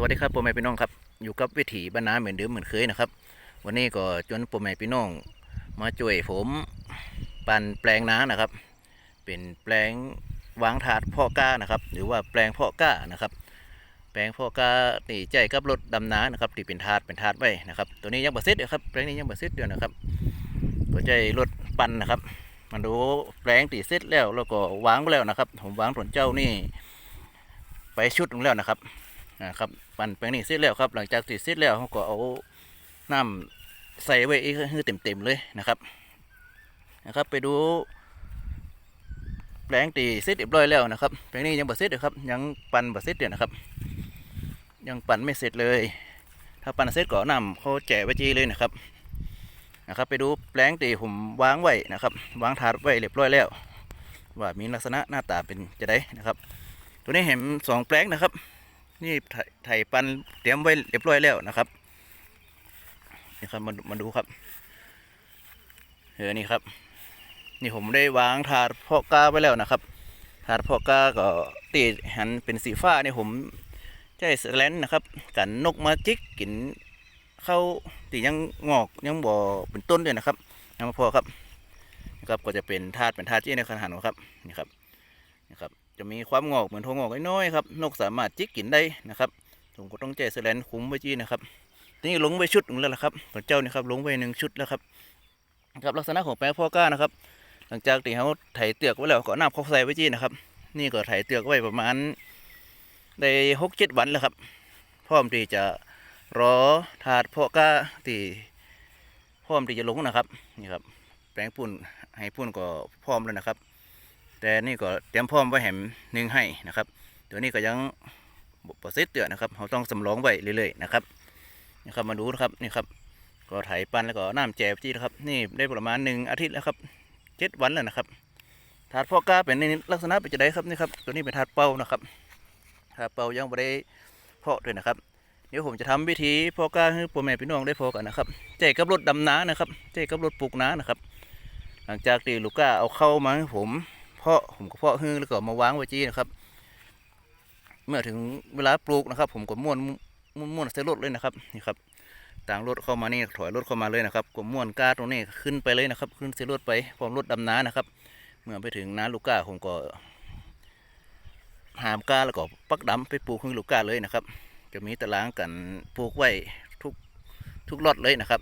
สวัสดีครับพ่อแม่พี่น้องครับอยู่กับวิถีบ้านนาเหมือนเดิมเหมือนเคยนะครับ วันนี้ก็จนพ่อแม่พี่น้อง มาช่วยผมปั่นแปลงนานะครับ เป็นแปลงวางถาดพาะกล้านะครับ หรือว่าแปลงพาะกล้านะครับ แปลงพาะกล้าตีใจกับรถดำน้านะครับที่เป็นถาดเป็นถาดไว้นะครับ ตัวนี้ยังบ่เสร็จเดียวครับแปลงนี้ยังบ่เสร็จเดียวนะครับก็ใจรถปั่นนะครับมาดูแปลงตีเสร็จแล้วแล้วก็วางไว้แล้วนะครับ ผมวางถนเจ้านี่ ไปชุดนึงแล้วนะครับ นะครับปั่นแปลงนี้เสร็จแล้วครับ หลังจากที่เสร็จแล้วเขาก็เอาน้ำใส่ไว้อีกให้เต็มๆเลยนะครับนะครับ ไปดูแปลงตีเสร็จเรียบร้อยแล้วนะครับแปลงนี้ยังบ่เสร็จเลยครับ ยังปั่นบ่เสร็จเดี๋ยวนะครับ ยังปั่นไม่เสร็จเลย ถ้าปั่นเสร็จก็เอาน้ำเขาแจกไว้จีเลยนะครับนะครับ ไปดูแปลงตีผมวางไว้นะครับ วางถาดไว้เรียบร้อยแล้ว ว่ามีลักษณะหน้าตาเป็นจะได้นะครับ ตัวนี้เห็นสองแปลงนะครับ นี่ไถไถปันเตรียมไว้เรียบร้อยแล้วนะครับนี่ครับมาดูมาดูครับเออนี่ครับ นี่ผมได้วางถาดเพาะกาไว้แล้วนะครับถาดเพาะกาก็ตีหันเป็นสีฟ้านี่ผมใช้สแลนนะครับ กันนกมาจิกกินเข้าตียังงอกยังบ่อเป็นต้นด้วยนะครับยังมาพอครับนะครับก็จะเป็นถาดเป็นถาดที่ในขนาดครับนี่ครับนี่ครับ จะมีความงอกเหมือนถั่วงอกน้อยๆครับ นกสามารถจิกกินได้นะครับผมก็ต้องใจสแลนคุ้มไว้จี้นะครับทีนี้ลงไปชุดหนึ่งแล้วละครับพระเจ้านี่ครับลงไปหนึ่งชุดแล้วครับครับลักษณะของแปลงพ่อก้านะครับ หลังจากที่เขาไถเตือกไว้แล้วก็น้ำเขาใส่ไว้จี้นะครับ นี่ก็ไถเตือกไว้ประมาณได้หกเจ็ดวันแล้วครับ พร้อมที่จะรอถาดพ่อก้าที่พร้อมที่จะลงนะครับนี่ครับแปลงปุ่นให้ปุ่นก็พร้อมแล้วนะครับ แต่นี่ก็เตรียมพร้อมไว้แหมหนึ่งให้นะครับเดี๋ยวนี้ก็ยังบเสร็จเตือนะครับเราต้องสำรองไว้เรื่อยๆนะครับนี่ครับมาดูนะครับนี่ครับก็ไถปั้นแล้วก็น้ำแจบจี้นะครับ นี่ได้ประมาณหนึ่งอาทิตย์แล้วครับเจ็ดวันแล้วนะครับถาดพ่อกาเป็นในลักษณะเป็นจะได้ครับนี่ครับตัวนี้เป็นถาดเป้านะครับถาดเป้ายังไม่ได้เพาะด้วยนะครับเดี๋ยวผมจะทำวิธีพ่อกาให้พ่อแม่พี่น้องได้พอกันนะครับใจกับรถดำน้านะครับใจกับรถปลูกน้านะครับ หลังจากที่ลูกก้าเอาเข้ามาให้ผม เพาะผมก็เพาะฮือแล้วก็มาวางไว้จีนะครับ เมื่อถึงเวลาปลูกนะครับ ผมก็ม้วนม้วนม้วนใส่รถเลยนะครับนี่ครับต่างรถเข้ามานี่ถอยรถเข้ามาเลยนะครับก็ม้วนก้าตรงนี้ขึ้นไปเลยนะครับ ขึ้นใส่รถไปพร้อมรถดำน้านะครับ เมื่อไปถึงน้าลูกก้าผมก็หามก้าแล้วก็ปักดำไปปลูกฮื้อลูกก้าเลยนะครับ จะมีตารางกันปลูกไว้ทุกทุกรถเลยนะครับ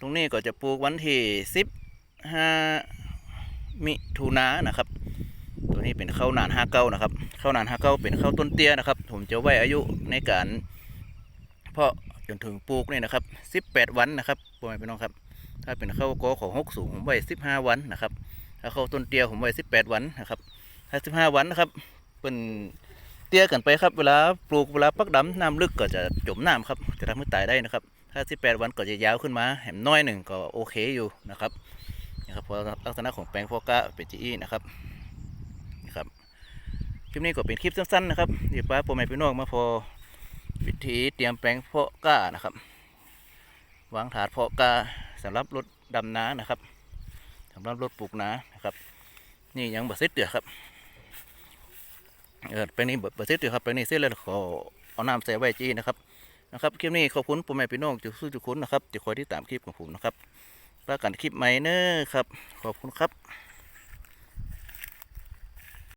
ตรงนี้ก็จะปลูกวันที่สิบห้า มิถุนานะครับ ตัวนี้เป็นข้าวนานห้าเก้านะครับข้าวนานห้าเก้าเป็นข้าวต้นเตี้ยนะครับ ผมจะไว้อายุในการเพาะจนถึงปลูกนี่นะครับสิบแปดวันนะครับพ่อแม่พี่น้องครับ ถ้าเป็นข้าวกอของหกสูงผมไว้สิบห้าวันนะครับ ถ้าข้าวต้นเตี้ยผมไว้สิบแปดวันนะครับ ถ้าสิบห้าวันนะครับเป็นเตี้ยกันไปครับเวลาปลูกเวลาปักดำน้ำลึกก็จะจมน้ำครับจะทำให้ตายได้นะครับ ถ้าสิบแปดวันก็จะยาวขึ้นมาแหมน้อยหนึ่งก็โอเคอยู่นะครับ นะครับเพราะลักษณะของแปลงพอกะเป็นจีอีนะครับนี่ครับคลิปนี้ก็เป็นคลิปสั้นๆนะครับเดี๋ยวป้าโปรแม่พี่น้องมาพอวิธีเตรียมแปลงเพาะกล้านะครับวางถาดเพาะกล้าสำหรับรถดำน้านะครับสำหรับรถปลูกนานะครับ นี่ยังบดเสร็จเดือครับเออแปลงนี้บดเสร็จเดือครับแปลงนี้เสร็จแล้วขอเอาน้ำใส่ไว้จีนะครับนะครับคลิปนี้ขอบคุณโปรแม่พี่น้องจุดสู้จุดคุณนะครับจะคอยที่ตามคลิปของผมนะครับ ประกันคลิปใหม่เนอครับ ขอบคุณครับ